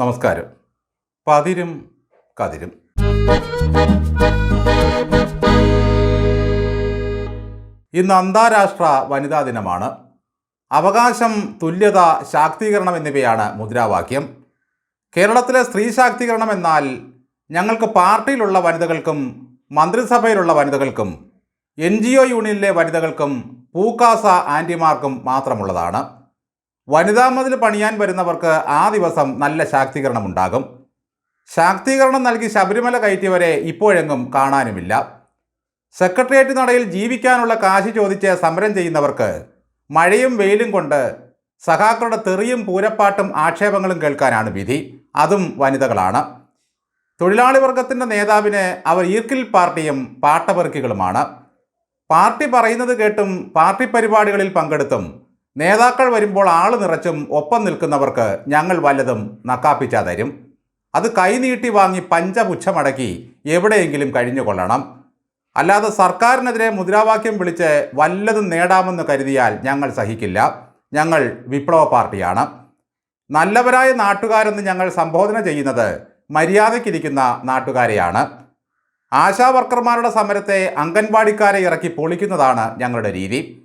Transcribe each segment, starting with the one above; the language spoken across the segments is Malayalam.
നമസ്കാരം. പതിരും കതിരും. ഇന്ന് അന്താരാഷ്ട്ര വനിതാ ദിനമാണ്. അവകാശം തുല്യത ശാക്തീകരണം എന്നിവയാണ് മുദ്രാവാക്യം. കേരളത്തിലെ സ്ത്രീ ശാക്തീകരണം എന്നാൽ ഞങ്ങൾക്ക് പാർട്ടിയിലുള്ള വനിതകൾക്കും മന്ത്രിസഭയിലുള്ള വനിതകൾക്കും എൻ ജി ഒ യൂണിയനിലെ വനിതകൾക്കും പൂക്കാസ ആന്റിമാർക്കും മാത്രമുള്ളതാണ്. വനിതാ മതിൽ പണിയാൻ വരുന്നവർക്ക് ആ ദിവസം നല്ല ശാക്തീകരണം ഉണ്ടാകും ശാക്തീകരണം നൽകി ശബരിമല കയറ്റിയവരെ ഇപ്പോഴെങ്ങും കാണാനുമില്ല. സെക്രട്ടേറിയറ്റ് നടയിൽ ജീവിക്കാനുള്ള കാശ് ചോദിച്ച് സമരം ചെയ്യുന്നവർക്ക് മഴയും വെയിലും കൊണ്ട് സഖാക്കളുടെ തെറിയും പൂരപ്പാട്ടും ആക്ഷേപങ്ങളും കേൾക്കാനാണ് വിധി. അതും വനിതകളാണ്. തൊഴിലാളി വർഗത്തിന്റെ നേതാവിന് അവർ ഈർക്കിൽ പാർട്ടിയും പാട്ടപെറുക്കികളുമാണ്. പാർട്ടി പറയുന്നത് കേട്ടും പാർട്ടി പരിപാടികളിൽ പങ്കെടുത്തും നേതാക്കൾ വരുമ്പോൾ ആൾ നിറച്ചും ഒപ്പം നിൽക്കുന്നവർക്ക് ഞങ്ങൾ വല്ലതും നക്കാപ്പിച്ചാ തരും. അത് കൈനീട്ടി വാങ്ങി പഞ്ചപുച്ഛമടക്കി എവിടെയെങ്കിലും കഴിഞ്ഞുകൊള്ളണം. അല്ലാതെ സർക്കാരിനെതിരെ മുദ്രാവാക്യം വിളിച്ച് വല്ലതും നേടാമെന്ന് കരുതിയാൽ ഞങ്ങൾ സഹിക്കില്ല. ഞങ്ങൾ വിപ്ലവ പാർട്ടിയാണ്. നല്ലവരായ നാട്ടുകാരെന്ന് ഞങ്ങൾ സംബോധന ചെയ്യുന്നത് മര്യാദയ്ക്കിരിക്കുന്ന നാട്ടുകാരെയാണ്. ആശാവർക്കർമാരുടെ സമരത്തെ അംഗൻവാടിക്കാരെ ഇറക്കി പൊളിക്കുന്നതാണ് ഞങ്ങളുടെ രീതി.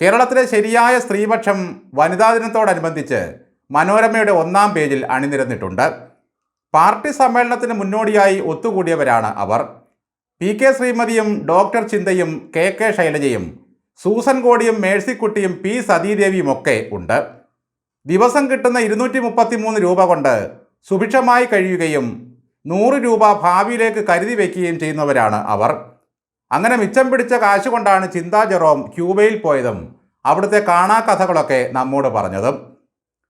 കേരളത്തിലെ ശരിയായ സ്ത്രീപക്ഷം വനിതാ ദിനത്തോടനുബന്ധിച്ച് മനോരമയുടെ ഒന്നാം പേജിൽ അണിനിരന്നിട്ടുണ്ട്. പാർട്ടി സമ്മേളനത്തിന് മുന്നോടിയായി ഒത്തുകൂടിയവരാണ് അവർ. പി കെ ശ്രീമതിയും ഡോക്ടർ ചിന്തയും കെ കെ ശൈലജയും സൂസൻ കോടിയും മേഴ്സിക്കുട്ടിയും പി സതീദേവിയും ഒക്കെ ഉണ്ട്. ദിവസം കിട്ടുന്ന ഇരുന്നൂറ്റി മുപ്പത്തി മൂന്ന് രൂപ കൊണ്ട് സുഭിക്ഷമായി കഴിയുകയും നൂറ് രൂപ ഭാവിയിലേക്ക് കരുതി വയ്ക്കുകയും ചെയ്യുന്നവരാണ് അവർ. അങ്ങനെ മിച്ചം പിടിച്ച കാശ് കൊണ്ടാണ് ചിന്താ ജെറോം ക്യൂബയിൽ പോയതും അവിടുത്തെ കാണാക്കഥകളൊക്കെ നമ്മോട് പറഞ്ഞതും.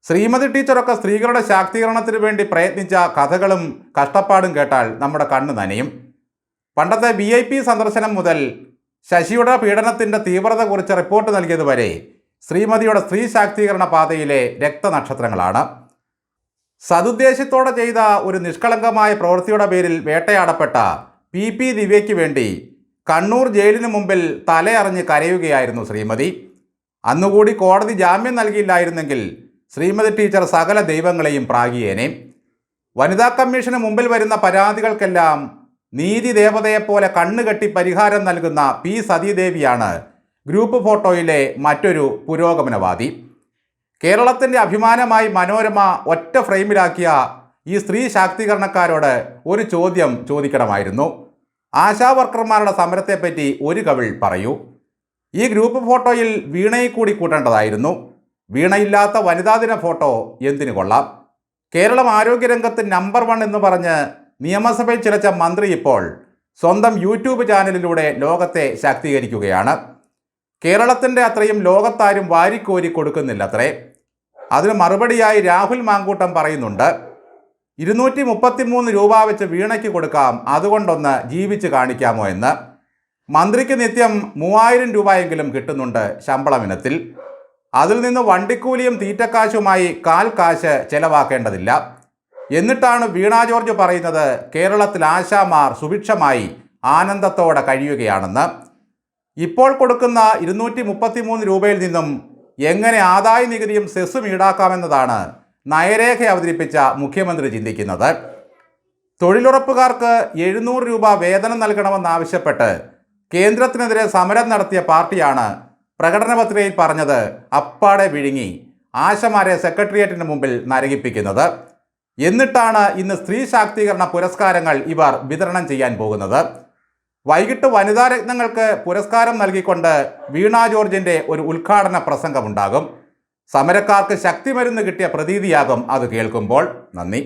ശ്രീമതി ടീച്ചറൊക്കെ സ്ത്രീകളുടെ ശാക്തീകരണത്തിന് വേണ്ടി പ്രയത്നിച്ച കഥകളും കഷ്ടപ്പാടും കേട്ടാൽ നമ്മുടെ കണ്ണ് നനയും. പണ്ടത്തെ വി ഐ പി സന്ദർശനം മുതൽ ശശിയുടെ പീഡനത്തിന്റെ തീവ്രത കുറിച്ച് റിപ്പോർട്ട് നൽകിയതുവരെ ശ്രീമതിയുടെ സ്ത്രീ ശാക്തീകരണ പാതയിലെ രക്തനക്ഷത്രങ്ങളാണ്. സതുദ്ദേശത്തോടെ ചെയ്ത ഒരു നിഷ്കളങ്കമായ പ്രവൃത്തിയുടെ പേരിൽ വേട്ടയാടപ്പെട്ട പി പി ദിവ്യയ്ക്ക് വേണ്ടി കണ്ണൂർ ജയിലിന് മുമ്പിൽ തലയറിഞ്ഞ് കരയുകയായിരുന്നു ശ്രീമതി. അന്നുകൂടി കോടതി ജാമ്യം നൽകിയില്ലായിരുന്നെങ്കിൽ ശ്രീമതി ടീച്ചർ സകല ദൈവങ്ങളെയും പ്രാഗിയേനെ. വനിതാ കമ്മീഷന് മുമ്പിൽ വരുന്ന പരാതികൾക്കെല്ലാം നീതി ദേവതയെപ്പോലെ കണ്ണുകെട്ടി പരിഹാരം നൽകുന്ന പി സതീദേവിയാണ് ഗ്രൂപ്പ് ഫോട്ടോയിലെ മറ്റൊരു പുരോഗമനവാദി. കേരളത്തിന്റെ അഭിമാനമായി മനോരമ ഒറ്റ ഫ്രെയിമിലാക്കിയ ഈ സ്ത്രീ ശാക്തീകരണക്കാരോട് ഒരു ചോദ്യം ചോദിക്കണമായിരുന്നു. ആശാ വർക്കർമാരുടെ സമരത്തെപ്പറ്റി ഒരു കവിൾ പറയൂ. ഈ ഗ്രൂപ്പ് ഫോട്ടോയിൽ വീണയെ കൂടി കൂട്ടേണ്ടതായിരുന്നു. വീണയില്ലാത്ത വനിതാ ദിന ഫോട്ടോ എന്തിനു കൊള്ളാം? കേരളം ആരോഗ്യരംഗത്ത് നമ്പർ വൺ എന്ന് പറഞ്ഞ് നിയമസഭയിൽ ചിലച്ച മന്ത്രി ഇപ്പോൾ സ്വന്തം യൂട്യൂബ് ചാനലിലൂടെ ലോകത്തെ ശാക്തീകരിക്കുകയാണ്. കേരളത്തിന്റെ അത്രയും ലോകത്താരും വാരിക്കോരി കൊടുക്കുന്നില്ലത്രേ. അതിന് മറുപടിയായി രാഹുൽ മാങ്കൂട്ടം പറയുന്നുണ്ട്. ഇരുന്നൂറ്റി മുപ്പത്തിമൂന്ന് രൂപ വെച്ച് വീണയ്ക്ക് കൊടുക്കാം. അതുകൊണ്ടൊന്ന് ജീവിച്ച് കാണിക്കാമോ എന്ന്. മന്ത്രിക്ക് നിത്യം മൂവായിരം രൂപയെങ്കിലും കിട്ടുന്നുണ്ട് ശമ്പളം ഇനത്തിൽ. അതിൽ നിന്ന് വണ്ടിക്കൂലിയും തീറ്റക്കാശുമായി കാൽ കാശ് ചെലവാക്കേണ്ടതില്ല. എന്നിട്ടാണ് വീണ ജോർജ് പറയുന്നത് കേരളത്തിൽ ആശാമാർ സുഭിക്ഷമായി ആനന്ദത്തോടെ കഴിയുകയാണെന്ന്. ഇപ്പോൾ കൊടുക്കുന്ന ഇരുന്നൂറ്റി മുപ്പത്തിമൂന്ന് രൂപയിൽ നിന്നും എങ്ങനെ ആദായ നികുതിയും സെസ്സും ഈടാക്കാമെന്നതാണ് നയരേഖ അവതരിപ്പിച്ച മുഖ്യമന്ത്രി ചിന്തിക്കുന്നത് തൊഴിലുറപ്പുകാർക്ക് എഴുന്നൂറ് രൂപ വേതനം നൽകണമെന്നാവശ്യപ്പെട്ട് കേന്ദ്രത്തിനെതിരെ സമരം നടത്തിയ പാർട്ടിയാണ് പ്രകടന പത്രികയിൽ പറഞ്ഞത് അപ്പാടെ വിഴുങ്ങി ആശമാരെ സെക്രട്ടേറിയറ്റിന് മുമ്പിൽ നരകിപ്പിക്കുന്നത്. എന്നിട്ടാണ് ഇന്ന് സ്ത്രീ ശാക്തീകരണ പുരസ്കാരങ്ങൾ ഇവർ വിതരണം ചെയ്യാൻ പോകുന്നത്. വൈകിട്ട് വനിതാ രത്നങ്ങൾക്ക് പുരസ്കാരം നൽകിക്കൊണ്ട് വീണ ജോർജിന്റെ ഒരു ഉദ്ഘാടന പ്രസംഗമുണ്ടാകും. സമരക്കാർക്ക് ശക്തി മരുന്ന് കിട്ടിയ പ്രതീതിയാകും അത് കേൾക്കുമ്പോൾ നന്ദി.